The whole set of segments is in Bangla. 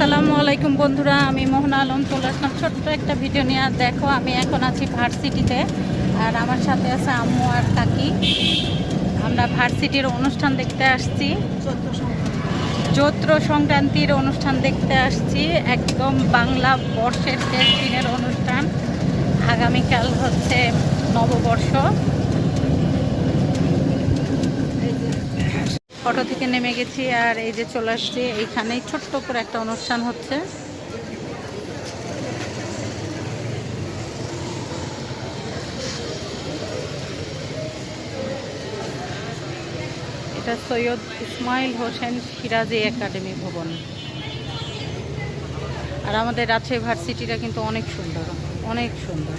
আসসালামু আলাইকুম বন্ধুরা, আমি মোহনা আলম, চলে আসলাম ছোট্ট একটা ভিডিও নিয়ে। আর দেখো, আমি এখন আছি ভার্সিটিতে, আর আমার সাথে আছে আম্মু আর কাকি। আমরা ভার্সিটির অনুষ্ঠান দেখতে আসছি। চৈত্র সংক্রান্তির অনুষ্ঠান দেখতে আসছি। একদম বাংলা বর্ষের শেষ দিনের অনুষ্ঠান। আগামীকাল হচ্ছে নববর্ষ। অটো থেকে নেমে গেছি আর এই যে চলে আসছি, এইখানেই ছোট্ট করে একটা অনুষ্ঠান হচ্ছে। এটা সৈয়দ ইসমাইল হোসেন সিরাজি একাডেমি ভবন। আর আমাদের রাজশাহী ভার্সিটিটা কিন্তু অনেক সুন্দর অনেক সুন্দর।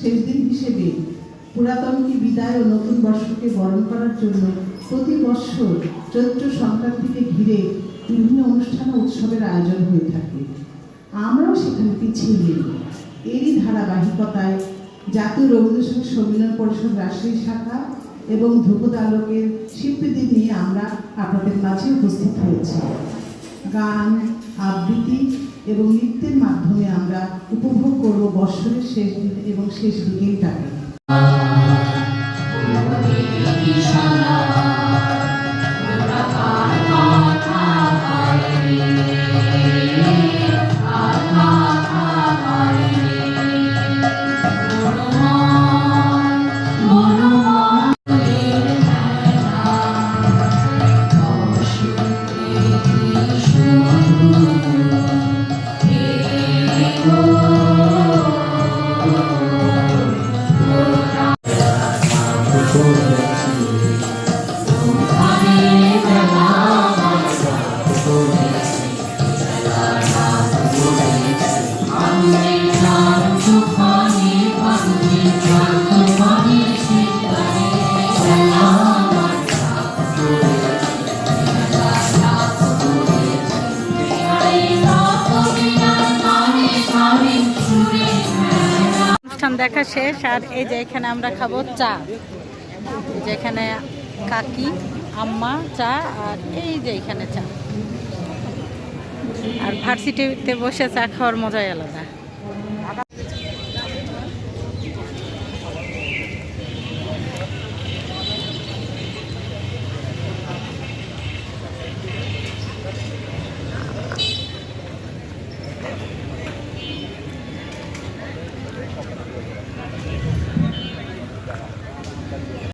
শেষ দিন হিসেবে পুরাতনকে বিদায় ও নতুন বর্ষকে বরণ করার জন্য প্রতি বৎসর চৈত্র সংক্রান্তিকে ঘিরে বিভিন্ন অনুষ্ঠান উৎসবের আয়োজন হয়ে থাকে। আমরাও সেখানে পিছিয়ে নেই। এরই ধারাবাহিকতায় জাতীয় রবীন্দ্রসঙ্গীত সম্মিলন পরিষদ রাজশাহী শাখা এবং ধ্রুপদ আলোকের শিল্পীদের নিয়ে আমরা আপনাদের মাঝে উপস্থিত হয়েছি। গান আবৃত্তি এবং নৃত্যের মাধ্যমে আমরা উপভোগ করব বছরের শেষ এবং শেষ বিকেলটাকে অনুষ্ঠান দেখা শেষ, আর এই যে এখানে আমরা খাব চা। যেখানে কাকি, আম্মা, চা, আর এই যে এখানে চা। আর ভার্সিটিতে বসে চা খাওয়ার মজাই আলাদা।